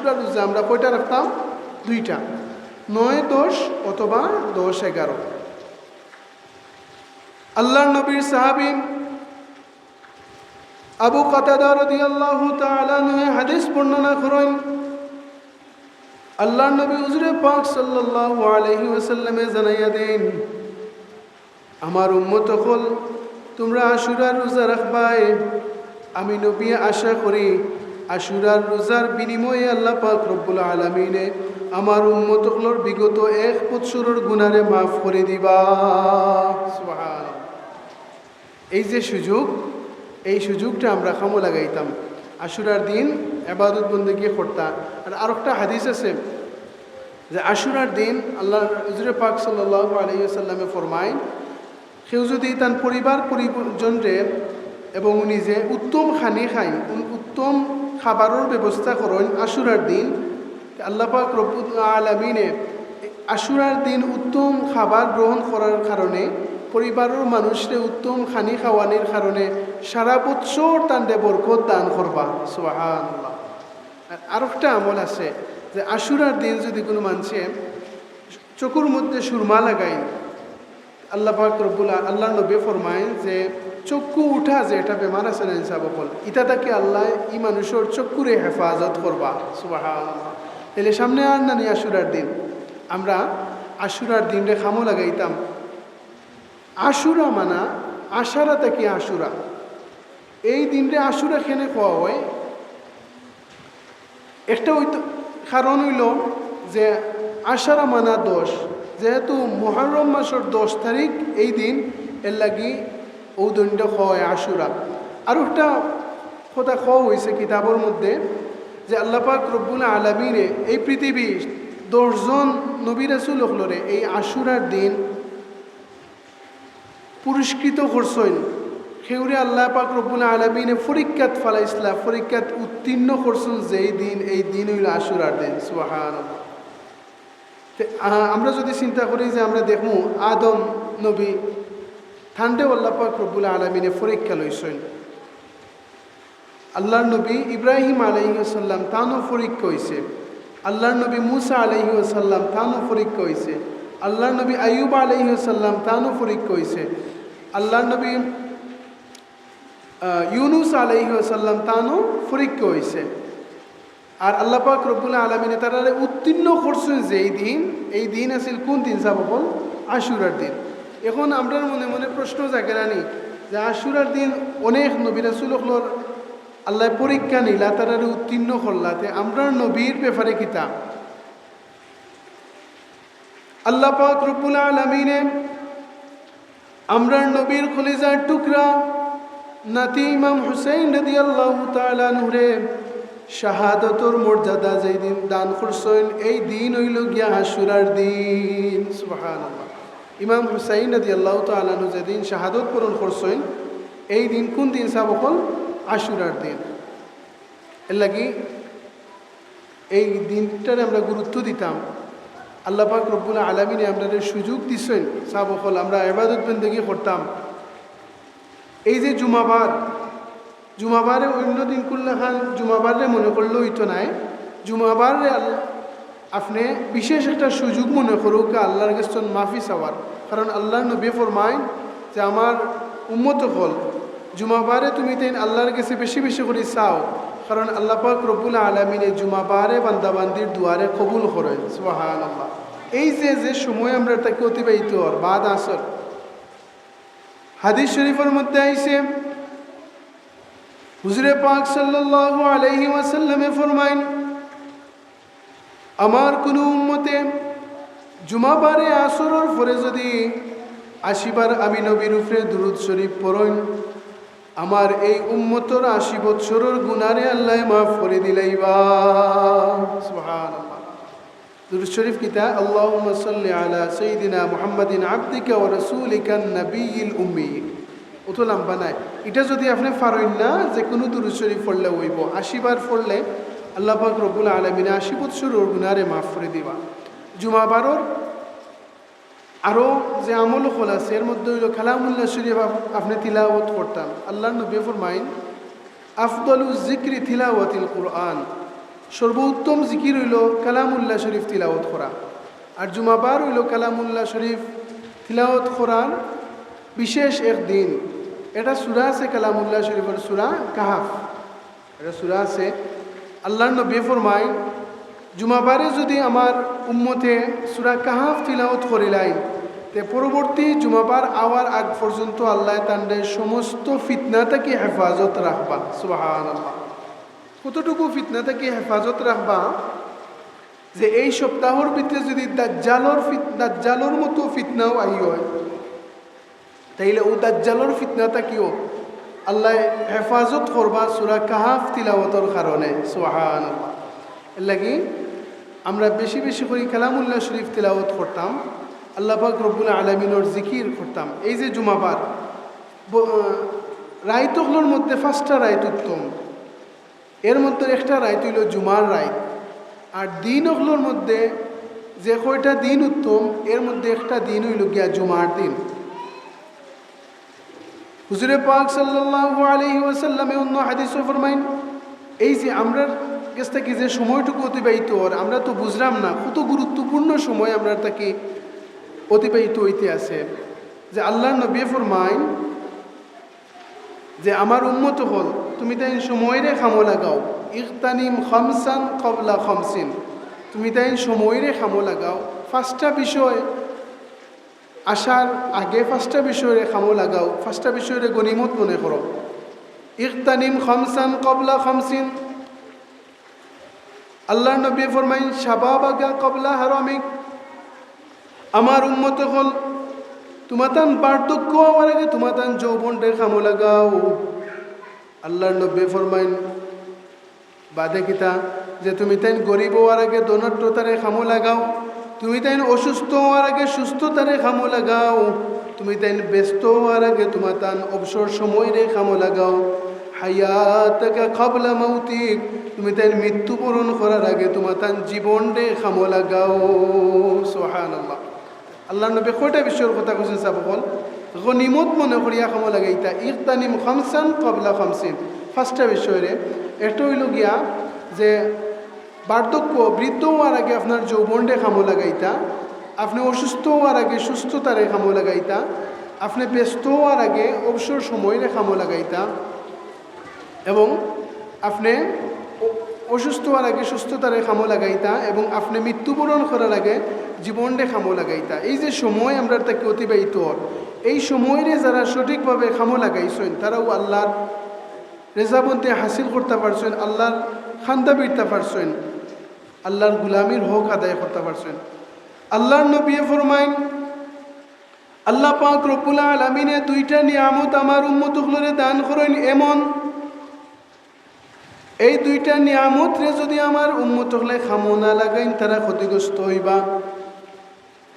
আশুরা রোজা, আমরা কয়টা রাখতাম? দুইটা। নয়, দশ অথবা দশ, এগারো। আল্লাহ নবীর সাহাবি আবু কাতাদা রাদিয়াল্লাহু তাআলা হাদিস বর্ণনা করেন আল্লাহ নবী হুজুরে পাক সাল্লাল্লাহু আলাইহি ওয়াসাল্লামে জানাইয়া দেন, আমার উম্মত হল তোমরা আশুরার রোজা রাখবাই, আমি নবী আশা করি আশুরার রোজার বিনিময়ে আল্লাহ পাক রব্বুল আলমিনে আমার উম্মত হলর বিগত এক বৎসরের গুণারে মাফ করে দিবা। এই যে সুযোগ, এই সুযোগটা আমরা খামো লাগাইতাম। আশুরার দিন এবাদত বন্দী করতাম আর আরেকটা হাদিস আছে যে আশুরার দিন আল্লাহ হজরে পাক সাল্লাহ আলহিসাল্লামে ফরমায়, কেউ যদি তার পরিবার পরিজনরে এবং নিজে উত্তম খানি খাই উত্তম খাবারের ব্যবস্থা করেন আশুরার দিন। আল্লাপাক রব্বুল আলমিনে আশুরার দিন উত্তম খাবার গ্রহণ করার কারণে পরিবারের মানুষরে উত্তম খানি খাওয়ানির কারণে সারা বৎসর তান্ডে বরকত দান করবা। সোহান আর একটা আমল আছে যে আশুরার দিন যদি কোনো মানুষে চকুর মধ্যে সুরমা লাগাই আল্লাহ পাক রব্বুল আল্লাহ নবী ফরমায় যে চক্ষু উঠা যে এটা বেমার আছে না হিসাব বল ইটা তাকে আল্লাহ ই মানুষের চক্ষুরে হেফাজত করবা সুবাহ তাহলে সামনে আর নানি আশুরার দিন। আমরা আশুরার দিন রে খামো লাগাইতাম। আশুরা মানা আশারা থেকে আশুরা এই দিনরে আশুরা খেনে খাওয়া হয়? একটা হইতো কারণ হইল যে আশারা মানা দোষ যেহেতু মহরম মাসের দশ তারিখ এই দিন এর লাগি ঔদণ্ড হয় আশুরা। আর একটা কথা খ হয়েছে কিতাবের মধ্যে যে আল্লাপাক রব্বুল আলমিনে এই পৃথিবী দশজন নবী রাসুল হলরে এই আশুরার দিন পুরস্কৃত করছেন সেউরে আল্লাহ পাক রব্বুল আলমিনে ফরিক্কাত ফালাইসলা ফরিক্কাত উত্তীর্ণ করছেন যে এই দিন এই দিন হইল আশুরার দিন। সুহান আমরা যদি চিন্তা করি যে আমরা দেখব আদম নবী ঠান্ডে আল্লাহ পাক রব্বুল আলমিনে পরীক্ষা লইছেন। আল্লাহর নবী ইব্রাহিম আলহিসাল্লাম তানও পরীক্ষা হয়েছে আল্লাহর নবী মুসা আলহিসাল্লাম তানও পরীক্ষা হয়েছে আল্লাহর নবী আয়ুব আলহিসাল্লাম তানও পরীক্ষা হয়েছে আল্লাহর নবী ইউনুস আলহিসাল্লাম তানও পরীক্ষা হয়েছে আর আল্লাহ পাক রব্বুল আলমিনে তারা উত্তীর্ণ করছেন যে এই দিন এই দিন আছিল কোন দিন সাবল আশুরার দিন। এখন আমরা মনে মনে প্রশ্ন জাগে রানি যে আশুরার দিন অনেক নবী রাসুল আল্লাহ পরীক্ষা নিলা তারা উত্তীর্ণ করলাতে আমরা নবীর ব্যাপারে কিতা আল্লাহ পাক রব্বুল আলমিনে আমরার নবীর খলিজার টুকরা নাতি ইমাম হুসাইন রদি আল্লাহ তালুরে শাহাদতর মর্যাদা যেই দিন দান করছেন, এই দিন হইল গিয়া আশুরার দিন। সুবাহান ইমাম হুসাইন রদি আল্লাহ তালু যেদিন শাহাদত পূরণ করছেন, এই দিন কোন দিন সাবকল আশুরার দিন। এর লাগি এই দিনটারে আমরা গুরুত্ব দিতাম। আল্লাহ পাক রব্বুল আলমিনে আমাদের সুযোগ দিচ্ছেন সাবকল আমরা এবাদত বন্দেগি করতাম। এই যে জুমাবার, জুমাবারে অন্য দিন করলে খান জুমাবারে মনে করলেও হইতো নাই। জুমাবারে আপনি বিশেষ একটা সুযোগ মনে করুক, আল্লাহর কাছে মাফি চাওয়ার। কারণ আল্লাহ নবী ফরমায় যে আমার উম্মত হল। জুমাবারে তুমি তাই আল্লাহর কাছে বেশি বেশি করে চাও। কারণ আল্লাহ পাক রব্বুল আলমিনে জুমাবারে বান্দাবান্দির দুয়ারে কবুল করেন সুহান আল্লাহ এই যে যে সময় আমরা তাকে অতিবাহিত হর বাদ আসর। হাদিস শরীফের মধ্যে আইসে, হুজুরে পাক সাল্লাল্লাহু আলাইহি ওয়াসাল্লামে ফরমাইন আমার কোনো উম্মতে জুমাবারে আসরর পরে যদি আশিবার আমি নবীর উপরে দুরুদ শরীফ পড়ইন, আমার এই উম্মতর আশি বৎসরের গুনারে আল্লাহ মাফ করে দিলাইবা। দুরুদ শরীফ কিতা আল্লাহুম্মা সাল্লি আলা সাইয়্যিদিনা মুহাম্মাদিন আবদিকা ওয়া রাসূলিকা নবিয়্যিল উম্মি। অত লম্বা নাই। এটা যদি আপনি পারেন না যে কোনো দুরুদ শরীফ পড়লে হইব। আশিবার পড়লে আল্লাহ পাক রব্বুল আলমিনে আশি বৎসরের গুনারে মাফ করে দিবা। জুমাবারর আরও যে আমল হল আছে, এর মধ্যে হইল খালামুল্লাহ শরীফ আপনি তিলাওয়াত করতাম। আল্লাহ নবী ফরমাইন, আফদলু জিক্রি তিলাওয়াতিল কুরআন। সর্বোত্তম জিকির হইল কালামুল্লাহ শরীফ তিলাওয়াত করা। আর জুমাবার হইল কালামুল্লাহ শরীফ তিলাওয়াত করার বিশেষ এক দিন। এটা সুরা আছে কালামুল্লাহ শরীফের সুরা কাহাফ। এটা সুরা আছে, আল্লাহর নবী ফরমাই জুমাবারে যদি আমার উম্মতে সুরা কাহাফ তিলাওয়াত করিলাই তে পরবর্তী জুমাবার আওয়ার আগ পর্যন্ত আল্লাহ তান্ডে সমস্ত ফিতনা থেকে হেফাজত রাখবা। সুবাহান কতটুকু ফিতনা থেকে হেফাজত রাখবা যে এই সপ্তাহর ভিতরে যদি দাজ্জালর ফিত, দাজ্জালর মতো ফিতনাও আই হয়, তাইলে ও দাজ্জালর ফিতনাটা কিও আল্লাহ হেফাজত করবা সুরা কাহাফ তিলাওয়াতর কারণে। সুহান আল্লাহ এর লাগি আমরা বেশি বেশি করে কালামুল্লাহ শরীফ তিলাওয়াত করতাম। আল্লাহ পাক রব্বুল আলমিনর জিকির করতাম। এই যে জুমাবার রায়তগুলোর মধ্যে পাঁচটা রায়ত উত্তম। এর মধ্যে একটা রায়ত হইল জুমার রায় আর দিনগুলোর মধ্যে যে কয়টা দিন উত্তম, এর মধ্যে একটা দিন হইল গিয়া জুমার দিন। হুজুরে পাক সাল্লাল্লাহু আলাইহি ওয়াসাল্লামে অন্য হাদিস ফরমাইন, এই যে আমরা কাছ থেকে যে সময়টুকু অতিবাহিত হর আমরা তো বুঝলাম না কত গুরুত্বপূর্ণ সময় আমরা তাকে অতিবাহিত হইতে আছে। যে আল্লাহ নবী ফরমাইন যে, আমার উন্মত হল, তুমি তাই সময়রে খামো লাগাও। ইকতানিম খামসান কবলা খামসিন। তুমি তাই সময়রে খামো লাগাও। পাঁচটা বিষয় আসার আগে পাঁচটা বিষয়ে খামো লাগাও। পাঁচটা বিষয়ে গণিমত মনে করো। ইকতানিম খামসান কবলা খামসিন। আল্লাহ নবী ফরমাইন শাবাবাগা কবলা হারামিক। আমার উন্মত হল, তোমাতান পার্থক্য হওয়ার আগে তোমাতান যৌবনটা খামো লাগাও। আল্লাহর নব্বে ফরমাইন, বাদে কিতা, যে তুমি তাইন গরিব হওয়ার আগে দনট্রতারে খামো লাগাও, তুমি তাইন অসুস্থ হওয়ার আগে সুস্থতারে খামো লাগাও, তুমি তাইন ব্যস্ত হওয়ার আগে তোমার তান অবসর সময় রে খামো লাগাও। হায়াতকা খাবলা মৌতিক তুমি তাইন মৃত্যুবরণ করার আগে তোমার তান জীবন রে খামো লাগাও। সোহান আল্লাহ আল্লাহ নবী কয়টা বিষয়ের কথা কৈছে চাব বল? গনিমত মনে করিয়া খামো লাগাইতা। ইকতানিম খামসান কবলা খামসিন। ফার্স্টটা বিষয়ে একটা হইল গিয়া যে বার্ধক্য বৃদ্ধ হওয়ার আগে আপনার যৌবনরে খামো লাগাইতা, আপনি অসুস্থ হওয়ার আগে সুস্থতারে খামো লাগাইতা, আপনি ব্যস্ত হওয়ার আগে অবসর সময়ের খামো লাগাইতা এবং আপনি অসুস্থ হওয়ার আগে সুস্থতারে খামো লাগাইতা এবং আপনি মৃত্যুবরণ করার আগে জীবনরে খামো লাগাইতা। এই যে সময় আমরা তাকে অতিবাহিত এই সময়ের যারা সঠিকভাবে খামো লাগাইছেন, তারাও আল্লাহর রেজাবন্তে হাসিল করতে পারছেন, আল্লাহর খান্দা বিরতে পারছেন, আল্লাহর গুলামির হক আদায় করতে পারছেন। আল্লাহর নবী ফরমাইন, আল্লাহ পাক রব্বুল আলমিনে দুইটা নিয়ামত আমার উম্মত দান করেন। এমন এই দুইটা নিয়ামত রে যদি আমার উম্মত হলে খামো না লাগাইন, তারা ক্ষতিগ্রস্ত হইবা।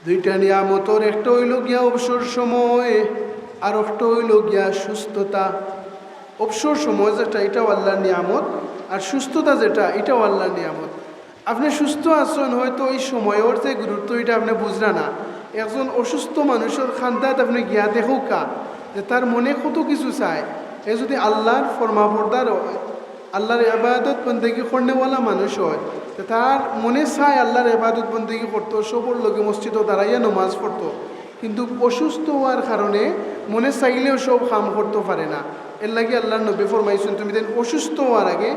দুইটা নিয়ামতর, একটা হইল গিয়া অবসর সময়, আর একটা হইল গিয়া সুস্থতা। অবসর সময় যেটা, এটাও আল্লাহর নিয়ামত, আর সুস্থতা যেটা, এটাও আল্লাহর নিয়ামত। আপনি সুস্থ আছেন, হয়তো এই সময়ের যে গুরুত্ব, এটা আপনি বুঝরা না। একজন অসুস্থ মানুষের খান্দাত আপনি গিয়া দেখো কা, যে তার মনে কত কিছু চায়। এ যদি আল্লাহর ফরমাবরদার আল্লাহর এবাদত বন্দেগি করনেওয়ালা মানুষ হয়। তার মনে চায় আল্লাহর আবাদত বন্দেগি করতো, সবর লোকে মসজিদও দাঁড়াইয়া নমাজ পড়তো। কিন্তু অসুস্থ হওয়ার কারণে মনে চাইলেও সব কাম করতে পারে না। এর লাগে আল্লাহ নবী ফরমাইছেন, তুমি দেন অসুস্থ হওয়ার আগে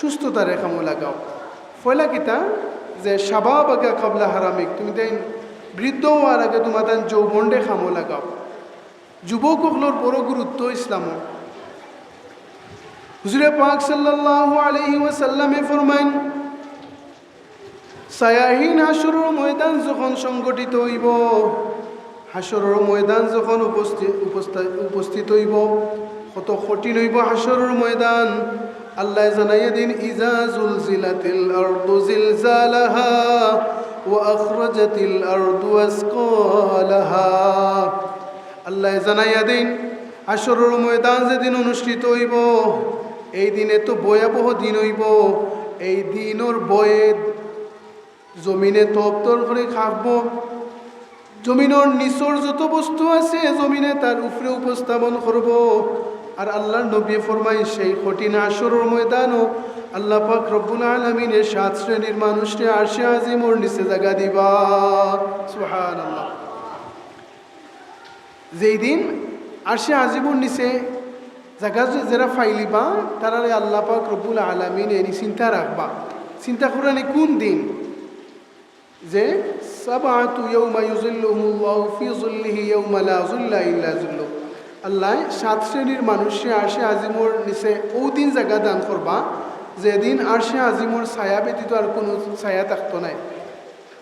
সুস্থতারে কামো লাগাও। ফয়লা কিতা যে সাবা বাগা কাবলা হারামিক, তুমি দেন বৃদ্ধ হওয়ার আগে তোমার দেন যৌবনডে খামো লাগাও। যুবকগুলোর বড় গুরুত্ব ইসলামও। হুজুরে পাক সাল্লাল্লাহু আলাইহি ওয়াসাল্লামে ফরমাইন, সায়াহীন হাসরের ময়দান যখন সংগঠিত হইব হাসরের ময়দান যখন উপস্থিত উপস্থিত হইব, কত কঠিন হইব হাসরের ময়দান, আল্লাহ জানাইয়া দিন, ইজা জুলজিলাতিল আরদু জিলজালাহা ওয়া আখরাজাতিল আরদু আসকালাহা। আল্লাহ জানাইয়া দিন হাসরের ময়দান যেদিন অনুষ্ঠিত হইব এই দিনে তো ভয়াবহ দিন হইব। এই দিনর বয়ে জমিনে তপ তপ্তর করে খাব জমিনের নিচর যত বস্তু আছে, জমিনে তার উপরে উপস্থাপন করব। আর আল্লাহর নবী ফরমাই সেই কঠিন আসরের ময়দানও আল্লাহ পাক রব্বুল আলমিনের সাত শ্রেণির মানুষকে আরশে আজিমর নিচে জায়গা দিবা। সুহান আল্লাহ যেই দিন আরশে আজিমর নিচে জায়গা যারা ফাইলিবা, তারারে আল্লাহ পাক রব্বুল আলমিন এনি চিন্তা রাখবা। চিন্তা করানি কোন দিন? যে আল্লাহ সাত শ্রেণির মানুষে আরশে আজিমর নিচে ও দিন জায়গা দান করবা। যেদিন আরশে আজিমর ছায়া ব্যতীত আর কোনো ছায়া থাকতো নাই।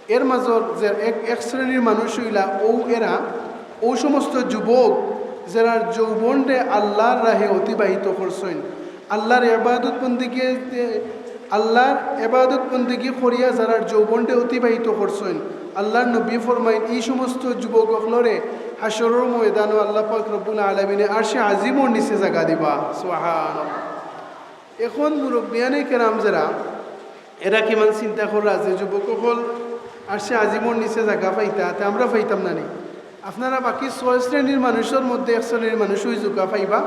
এর মাজত যে এক এক শ্রেণির মানুষ হইলা ও এরা ও সমস্ত যুবক যারা যৌবনরে আল্লাহর রাহে অতিবাহিত করছেন, আল্লাহর এবাদত বন্দিকে, আল্লাহর এবাদত বন্দিকে করিয়া যারা যৌবনরে অতিবাহিত করছেন, আল্লাহর নবী ফরমাইন, এই সমস্ত যুবক অখলরে হাসরের ময়দান আল্লাহ পাক রব্বুল আলমিনে আর সে আজিমর নিচে জাগা দিবা। সোহান এখন মুরব্বিয়ানে কেরাম যারা, এরা কিমান চিন্তা করা যে যুবক হল আর সে আজিমর নিচে জায়গা পাইতা, তে আমরা পাইতাম না নি। আপনারা বাকি ছয় শ্রেণির মানুষের মধ্যে এক শ্রেণির মানুষ ওই জোগা পাইবা।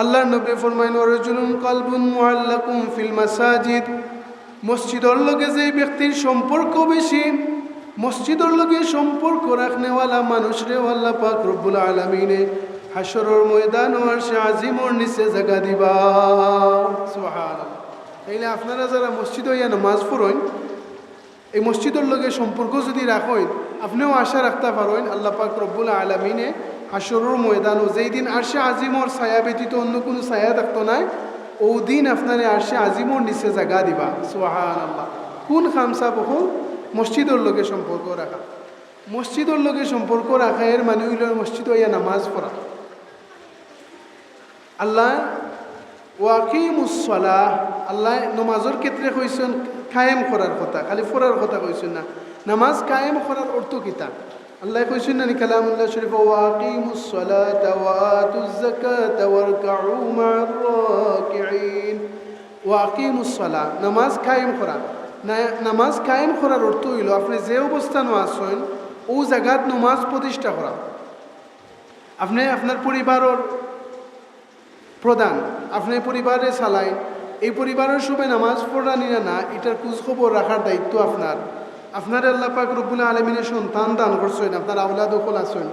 আল্লাহর নবী ফরমাইন রজুলুন কালবুন মুআল্লাকুম ফিল মাসাজিদ। মসজিদর লগে যে ব্যক্তির সম্পর্ক বেশি, মসজিদর লগে সম্পর্ক রাখনেওয়ালা মানুষ রে আল্লাহ পাক রব্বুল আলমিনে হাসরের ময়দান ও সে আজিমর নিচে জায়গা দিবা। সুবহানাল্লাহ। তাইলে আপনারা যারা মসজিদ হইয়া নামাজ পড়েন এই মসজিদের লগে সম্পর্ক যদি রাখেন আপনিও আশা রাখতে পারেন আল্লাহ পাক রব্বুল আলমিনে হাসরের ময়দান ও যেই দিন আরশে আজিমর ছায়া ব্যতীত অন্য কোনো ছায়া থাকতো নাই ও দিন আপনারে আরশে আজিমর নিচে জায়গা দিবা। সুহান আল্লাহ কোন খামসা বহু মসজিদের লগে সম্পর্ক রাখা। মসজিদের লগে সম্পর্ক রাখা এর মানে হইল মসজিদ হইয়া নামাজ পড়া। আল্লাহ ওয়াকিমুসলাহ আল্লাহ নমাজের ক্ষেত্রে কইছেন কায়েম করার কথা, খালি ফরার কথা কইছেন না। নামাজ কায়েম করার অর্থ কিতা আল্লাহ কইছেন না কালামুল্লাহ শরীফ ওয়াকিমুসসালাতা ওয়া আতুজ যাকাতা ওয়ারকাউ মা'আর রাকিঈন। ওয়াকিমুসসালাহ নামাজ কায়েম করা। নামাজ কায়েম করার অর্থ হইল আপনি যে অবস্থান আছেন, ও জায়গাত নামাজ প্রতিষ্ঠা করা। আপনি আপনার পরিবারের প্রধান। আপনি পরিবারে চালাই এই পরিবারের সবাই নামাজ পড়ানি না না, এটার খোঁজখবর রাখার দায়িত্ব আপনার। আপনার আল্লাহ পাক রব্বুল আলমিনের সন্তান দান করছেন, আপনার আওলাদ দখল আছেন।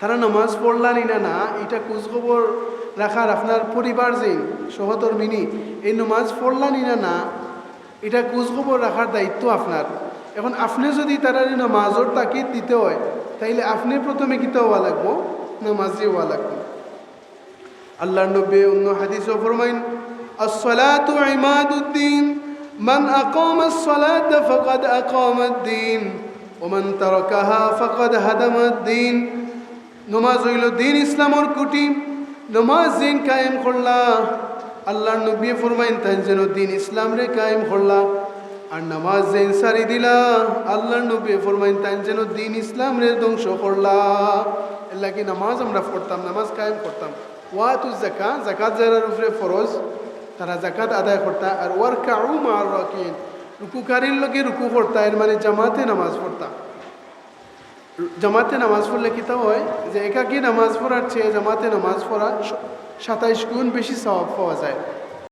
তারা নামাজ পড়লানি না না, এটা খোঁজখবর রাখার আপনার পরিবার যে, সহধর্মিনী, এই নামাজ পড়লানি না না, এটা খোঁজখবর রাখার দায়িত্ব আপনার। এখন আপনি যদি তারা নামাজের তাকিদ দিতে হয়, তাইলে আপনি প্রথমে কিতে হওয়া লাগবো? নামাজি হওয়া লাগবো। আল্লাহ নবী অন্য হাদিসও ফরমাইন, আসসালাতু ইমাদুদ্দিন, মান আকামা আসসালাতা ফাকাদ আকামা আদ-দীন ওমান তারাকাহা ফাকাদ হাদামা আদ-দীন নমাজ হইল দিন ইসলামর কুটি, নামাজ দিন কায়েম করলা। আল্লাহ নবী ফরমাইন, তাই যেন দিন ইসলাম রে কায়েম করলা। আর নামাজ যেন সারি দিলা। আল্লাহর নবী ফরমাইন, তাই যেন দিন ইসলাম রে ধ্বংস করলা। এল্লা কি নামাজ আমরা পড়তাম, নামাজ কায়েম করতাম। ওয়াতু জাকা জাকাত যারার উপরে ফরজ তারা জাকাত আদায় করতা আর ওয়ার কাউ মার রাকিন রুকুকারীর লোকে রুকু করতা এর মানে জামাতে নামাজ পড়তা জামাতে নামাজ পড়লে কিতা হয় যে একাকি নামাজ পড়ার চেয়ে জামাতে নামাজ পড়া সাতাইশ গুণ বেশি স্বভাব পাওয়া যায়